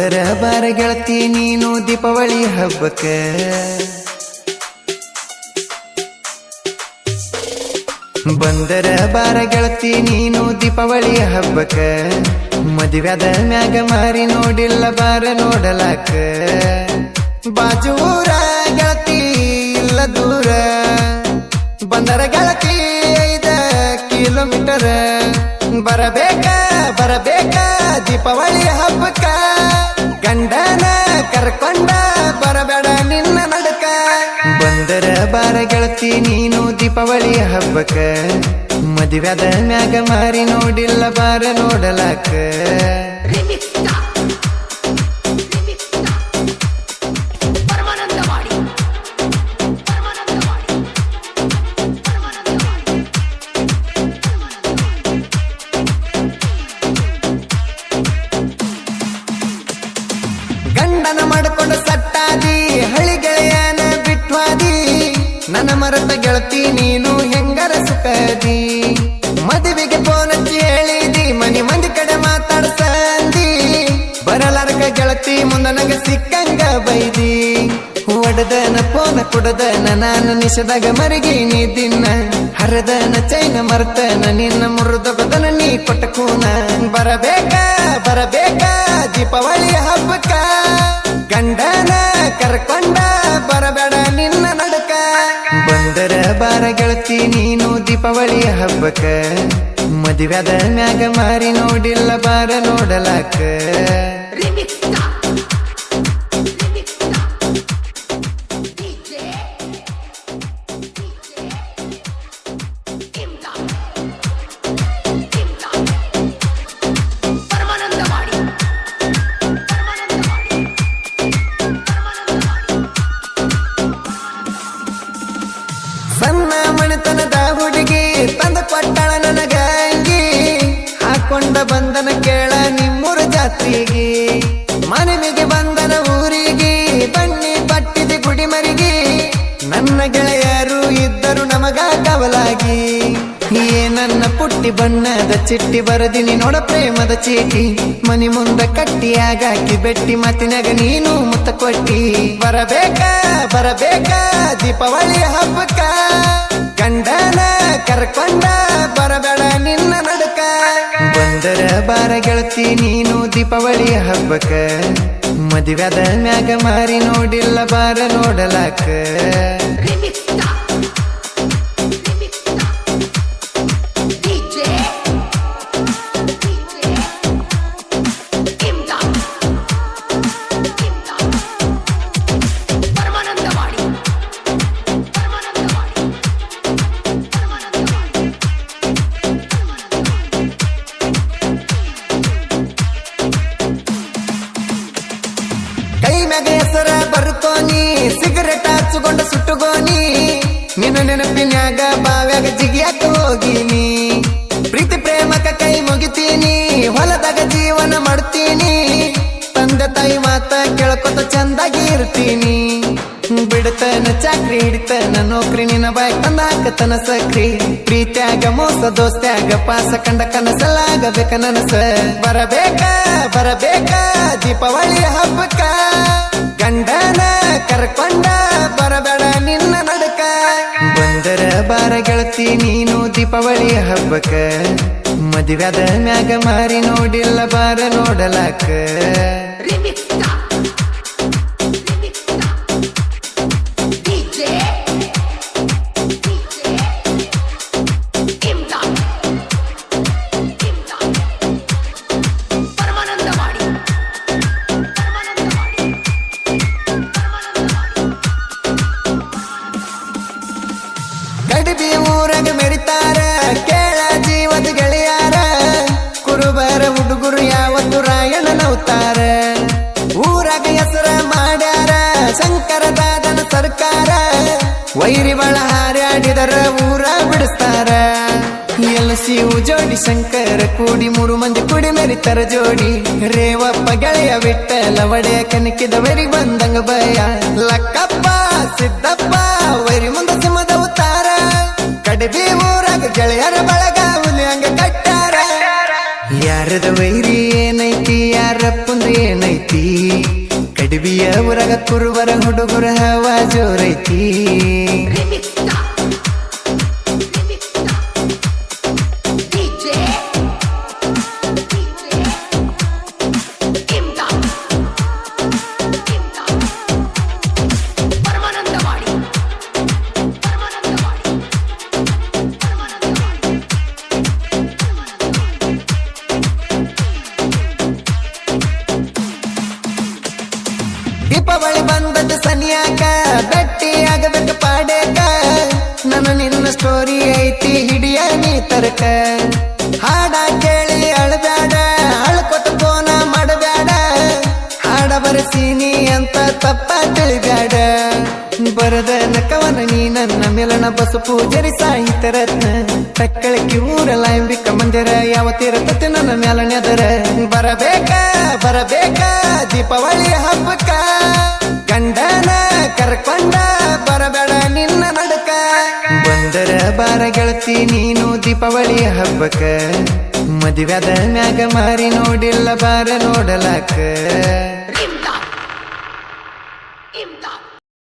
ಬಂದರ ಬಾರ ಗೆಳತಿ, ನೀನು ದೀಪಾವಳಿ ಹಬ್ಬಕ್ಕ. ಬಂದರ ಬಾರ ಗೆಳತಿ, ನೀನು ದೀಪಾವಳಿ ಹಬ್ಬಕ್ಕ. ಅದ ಮ್ಯಾಗ ಮಾರಿ ನೋಡಿಲ್ಲ, ಬಾರ ನೋಡಲಾಕ ಬಾಜೂರ ಗೆಳತಿ, ಇಲ್ಲ ದೂರ. ಬಂದರ ಗೆಳತಿ, ಐದ ಕಿಲೋಮೀಟರ್. ಬರಬೇಕ ಬರಬೇಕ, ದೀಪಾವಳಿ ಹಬ್ಬಕ್ಕ. ಗಂಡನ ಕರ್ಕೊಂಡ, ಬರಬೇಡ ನಿನ್ನ ನಡಕ. ಬಂದರ ಬಾರ ಗೆಳತಿ, ನೀನು ದೀಪಾವಳಿ ಹಬ್ಬಕ್ಕ. ಮದುವೆದ ಮ್ಯಾಗ ಮಾರಿ ನೋಡಿಲ್ಲ, ಬಾರ ನೋಡಲಾಕ. ಗಂಡನ ಮಾಡ್ಕೊಂಡು ಸಟ್ಟಾದಿ ಹಳಿ ಗೆಳೆಯನ ಬಿಟ್ವಾದಿ. ನನ್ನ ಮರತ ಗೆಳತಿ ನೀನು ಹೆಂಗರ ಸುಖದಿ? ಮದುವೆಗೆ ಫೋನ್ ಹಚ್ಚಿ ಹೇಳಿದಿ, ಮನಿ ಮಂದಿ ಕಡೆ ಮಾತಾಡ್ಸಂದಿ. ಬರಲಾರಕ ಗೆಳತಿ ಮುಂದ ನನಗೆ ಸಿಕ್ಕಂಗ ಬೈದಿ. ಹೊಡೆದನ ಫೋನ ಕುಡದನ, ನಾನು ನಿಷದಾಗ ಮರಗೀನಿ ದಿನ. ಹರದನ ಚೈನ ಮರ್ತನ, ನಿನ್ನ ಮುರಿದೊಗದನ ನೀ ಕೊಟ್ಟ ಕೂನ. ಬರಬೇಕ ಬರಬೇಕ ದೀಪಾವಳಿ ಹಬ್ಬಕ್ಕ? ಗಂಡನ ಕರ್ಕೊಂಡ, ಬರಬೇಡ ನಿನ್ನ ನಡಕ. ಬಂದರ ಬಾರ ಗೆಳತಿ, ನೀನು ದೀಪಾವಳಿ ಹಬ್ಬಕ್ಕ ಮದುವೆದ ಮ್ಯಾಗ ಮಾರಿ ನೋಡಿಲ್ಲ, ಬಾರ ನೋಡಲಾಕ. ಹಾಕೊಂಡ ಬಂದನ ಕೇಳ ನಿಮ್ಮೂರ ಜಾತ್ರೆಗೆ. ಮನೆಗೆ ಬಂದನ ಊರಿಗೆ, ಬನ್ನಿ ಪಟ್ಟಿದೆ ಗುಡಿ ಮರಿಗೆ ನನ್ನ ಗೆಳೆಯರು ಇದ್ದರು ನಮಗ ಕವಲಾಗಿ. ಏ ನನ್ನ ಪುಟ್ಟಿ ಬಣ್ಣದ ಚಿಟ್ಟಿ ಬರದಿನಿ ನೋಡ ಪ್ರೇಮದ ಚೀಟಿ. ಮನಿ ಮುಂದ ಕಟ್ಟಿ ಆಗಾಕಿ ಬೆಟ್ಟಿ ಮತ್ತಿನಾಗ ನೀನು ಮುತ್ತ ಕೊಟ್ಟಿ. ಬರಬೇಕಾ ಬರಬೇಕಾ ದೀಪಾವಳಿ ಹಬ್ಬಕ್ಕ? ಬಂದರ ಬಾರ ಗೆಳತಿ ನೀನು ದೀಪಾವಳಿ ಹಬ್ಬಕ್ಕ. ಮದುವ್ಯಾದ ಮ್ಯಾಗ ಮಾರಿ ನೋಡಿಲ್ಲ ಬಾರ ನೋಡಲಾಕ. ಹಚ್ಚುಕೊಂಡ ಸುಟ್ಟುಗೋನಿ. ನಿನ್ನ ನೆನಪಿನ್ಯಾಗ ಬಾವ್ಯಾಗ ಜಿಗಿಯಾಕ ಹೋಗಿನಿ. ಪ್ರೀತಿ ಪ್ರೇಮಕ ಕೈ ಮುಗಿತೀನಿ, ಹೊಲದಾಗ ಜೀವನ ಮಾಡ್ತೀನಿ. ತಂದೆ ತಾಯಿ ಮಾತ ಕೇಳ್ಕೊತ ಚಂದಾಗಿ ಇರ್ತೀನಿ. ಬಿಡ್ತನ ಚಾಕ್ರಿ, ಹಿಡಿತನ ನೌಕ್ರಿ, ನಿನ್ನ ಬಾಯ್ ತಂದ ತನ ಸಕ್ರಿ ಪ್ರೀತ್ಯಾಗ ಮೋಸ, ದೋಸ್ತ್ಯಾಗ ಪಾಸ, ಕಂಡ ಕನಸಲಾಗಬೇಕ ನನಸ. ಬರಬೇಕ ಬರಬೇಕ ದೀಪಾವಳಿ ಹಬ್ಬಕ್ಕ? ಬಾರ ಗೆಳತಿ ನೀನು ದೀಪಾವಳಿ ಹಬ್ಬಕ್ಕ. ಮದುವ್ಯಾದ ಮ್ಯಾಗ ಮಾರಿ ನೋಡಿಲ್ಲ ಬಾರ ನೋಡಲಾಕ. ಶಂಕರ ದಾದನ ಸರ್ಕಾರ ವೈರಿ ಬಳ ಹಾರ್ಯಾಡಿದರ ಊರ ಬಿಡಿಸ್ತಾರ. ಎಲ್ಲ ಸಿಹು ಜೋಡಿ ಶಂಕರ ಕೂಡಿ ಮೂರು ಮಂದಿ ಕುಡಿ ಮೆರಿತರ ಜೋಡಿ. ರೇವಪ್ಪ ಗೆಳೆಯ ಬಿಟ್ಟಲ ಒಡೆಯ ಕನಕಿದವರಿ ಬಂದಂಗ ಭಯ. ಲಕ್ಕಪ್ಪ, ಸಿದ್ದಪ್ಪ, ವೈರಿ ಮುಂದ ಸಿಂಹದ ಉತ್ತಾರ. ಕಡಬಿ ಊರಾಗ ಗೆಳೆಯರ ಬಳಗ ಹುಲಿ ಹಂಗ ಕಟ್ಟಾರ. ಯಾರದ ವೈರಿ ಏನೈತಿ ಯಾರಪ್ಪಂದ್ರೆ ಏನೈತಿ? ಕಡಿಬಿಯ ಉರಗ ಕುರುವರ ಹುಡುಗರ ಹವಾ ಜೋರೈತಿ. ದೀಪಾವಳಿ ಬಂದದ್ದು ಸನಿಯಾಕ, ಬೆಟ್ಟಿ ಆಗಬೇಕು ಪಾಡ್ಯಾಕ. ನನ್ನ ನಿನ್ನ ಸ್ಟೋರಿ ಐತಿ, ಹಿಡಿಯ ನೀ ತರಕ. ಹಾಡ ಕೇಳಿ ಅಳಬ್ಯಾಡ ಅಳ್ಕೊತ ಫೋನ ಮಾಡಬ್ಯಾಡ. ಹಾಡ ಬರೆಸೀನಿ ಅಂತ ತಪ್ಪ ತಿಳಿಬ್ಯಾಡ. ಬರದ ನಕವನ ನೀ ನನ್ನ ಮೇಲನ ಬಸು ಪೂಜರಿ ಸಾಹಿತ್ಯ ರತ್ನ. ತಕ್ಕಳಕ್ಕೆ ಊರಲ್ಲ ಎಂಬಿಕ ಮಂದಿರ ಯಾವತ್ತಿರತತೆ ನನ್ನ ಮ್ಯಾಲ ನೆದರ ಬರಬೇಕ. ಬರಬೇಕ ದೀಪಾವಳಿ ಹಬ್ಬಕ್ಕ? ಗಂಡನ ಕರ್ಕೊಂಡ ಬರಬೇಡ ನಿನ್ನ ನಡಕ. ಬಂದರ ಬಾರ ಗೆಳತಿ, ನೀನು ದೀಪಾವಳಿ ಹಬ್ಬಕ್ಕ. ಮದುವೆದ ಮ್ಯಾಗ ಮಾರಿ ನೋಡಿಲ್ಲ, ಬಾರ ನೋಡಲಾಕ.